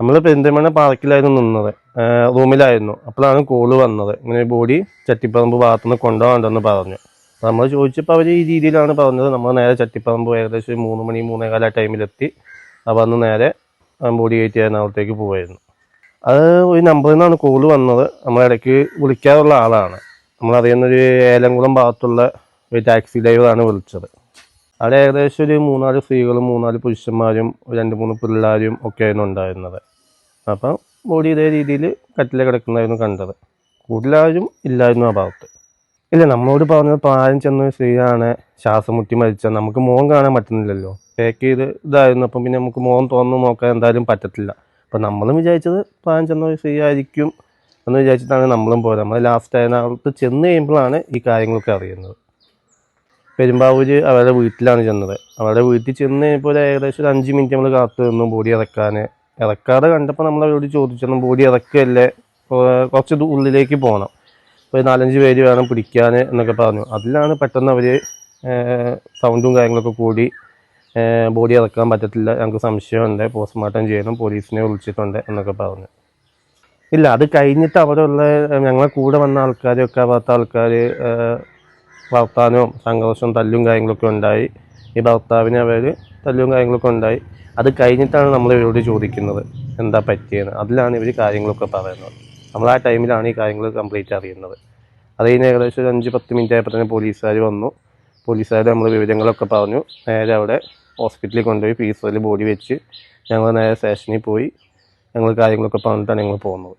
നമ്മൾ പെരിന്തൽമണ്ണ പാർക്കിലായിരുന്നു നിന്നത്. റൂമിലായിരുന്നു. അപ്പോഴാണ് കോൾ വന്നത്. ഇങ്ങനെ ബോഡി ചട്ടിപ്പറമ്പ് ഭാഗത്തുനിന്ന് കൊണ്ടുപോകണ്ടെന്ന് പറഞ്ഞു. നമ്മൾ ചോദിച്ചപ്പോൾ അവർ ഈ രീതിയിലാണ് പറഞ്ഞത്. നമ്മൾ നേരെ ചട്ടിപ്പറമ്പ് ഏകദേശം ഒരു മൂന്ന് മണി മൂന്നേകാല ടൈമിലെത്തി അപ്പോൾ അന്ന് നേരെ ബോഡി കയറ്റി എറണാകുളത്തേക്ക് പോകുമായിരുന്നു അത് ഒരു നമ്പറിൽ നിന്നാണ് കോൾ വന്നത്. നമ്മളിടയ്ക്ക് വിളിക്കാറുള്ള ആളാണ്. നമ്മളറിയുന്നൊരു ഏലംകുളം ഭാഗത്തുള്ള ഒരു ടാക്സി ഡ്രൈവറാണ് വിളിച്ചത്. അവിടെ ഏകദേശം ഒരു മൂന്നാൽ സ്ത്രീകളും മൂന്നാൽ പുരുഷന്മാരും രണ്ട് മൂന്ന് പിള്ളേരും ഒക്കെയായിരുന്നു ഉണ്ടായിരുന്നത്. അപ്പം ബോഡി ഇതേ രീതിയിൽ കട്ടിലെ കിടക്കുന്നതായിരുന്നു കണ്ടത്. കൂടുതലാരും ഇല്ലായിരുന്നു ആ ഭാഗത്ത്. ഇല്ല നമ്മളോട് പറഞ്ഞത് പ്രായം ചെന്ന ഒരു സ്ത്രീയാണ് ശ്വാസം മുട്ടി മരിച്ച. നമുക്ക് മോൻ കാണാൻ പറ്റുന്നില്ലല്ലോ. പാക്ക് ചെയ്ത് ഇതായിരുന്നു. അപ്പം പിന്നെ നമുക്ക് മോൻ തുറന്ന് നോക്കാൻ എന്തായാലും പറ്റത്തില്ല. അപ്പം നമ്മളും വിചാരിച്ചത് പ്രായം ചെന്ന ഒരു സ്ത്രീ ആയിരിക്കും എന്ന് വിചാരിച്ചിട്ടാണ് നമ്മളും പോയത്. നമ്മൾ ലാസ്റ്റ് ആയതിനകത്ത് ചെന്ന് കഴിയുമ്പോഴാണ് ഈ കാര്യങ്ങളൊക്കെ അറിയുന്നത്. പെരുമ്പാവൂര് അവരുടെ വീട്ടിലാണ് ചെന്നത്. അവരുടെ വീട്ടിൽ ചെന്ന് കഴിഞ്ഞപ്പോൾ ഒരു ഏകദേശം ഒരു അഞ്ച് മിനിറ്റ് നമ്മൾ കാത്തു നിന്നു ബോഡി ഇറക്കാൻ ഇറക്കാതെ കണ്ടപ്പോൾ നമ്മൾ അവരോട് ചോദിച്ചു ബോഡി ഇറക്കുകയല്ലേ കുറച്ച് ഉള്ളിലേക്ക് പോകണം ഒരു നാലഞ്ച് പേര് വേണം പിടിക്കാൻ എന്നൊക്കെ പറഞ്ഞു. അതിലാണ് പെട്ടെന്ന് അവർ സൗണ്ടും കാര്യങ്ങളൊക്കെ കൂടി ബോഡി ഇറക്കാൻ പറ്റത്തില്ല ഞങ്ങൾക്ക് സംശയമുണ്ട് പോസ്റ്റ്മോർട്ടം ചെയ്യണം പോലീസിനെ വിളിച്ചിട്ടുണ്ട് എന്നൊക്കെ പറഞ്ഞു. ഇല്ല അത് കഴിഞ്ഞിട്ട് അവിടെയുള്ള ഞങ്ങളെ കൂടെ വന്ന ആൾക്കാരൊക്കെ ആവാത്ത ആൾക്കാർ ഭർത്താനവും സംഘർഷവും തല്ലും കാര്യങ്ങളൊക്കെ ഉണ്ടായി. ഈ ഭർത്താവിനെ അവർ തല്ലും കാര്യങ്ങളൊക്കെ ഉണ്ടായി. അത് കഴിഞ്ഞിട്ടാണ് നമ്മൾ ഇവരോട് ചോദിക്കുന്നത് എന്താ പറ്റിയെന്ന്. അതിലാണ് ഇവർ കാര്യങ്ങളൊക്കെ പറയുന്നത്. നമ്മൾ ആ ടൈമിലാണ് ഈ കാര്യങ്ങൾ കംപ്ലീറ്റ് അറിയുന്നത്. അത് കഴിഞ്ഞ് ഏകദേശം ഒരു അഞ്ച് പത്ത് മിനിറ്റ് ആയപ്പോൾ തന്നെ പോലീസുകാർ വന്നു. പോലീസുകാർ നമ്മൾ വിവരങ്ങളൊക്കെ പറഞ്ഞു. നേരെ അവിടെ ഹോസ്പിറ്റലിൽ കൊണ്ടുപോയി ഫീസറിൽ ബോഡി വെച്ച് ഞങ്ങൾ നേരെ സ്റ്റേഷനിൽ പോയി. ഞങ്ങൾ കാര്യങ്ങളൊക്കെ പറഞ്ഞിട്ടാണ് ഞങ്ങൾ പോകുന്നത്.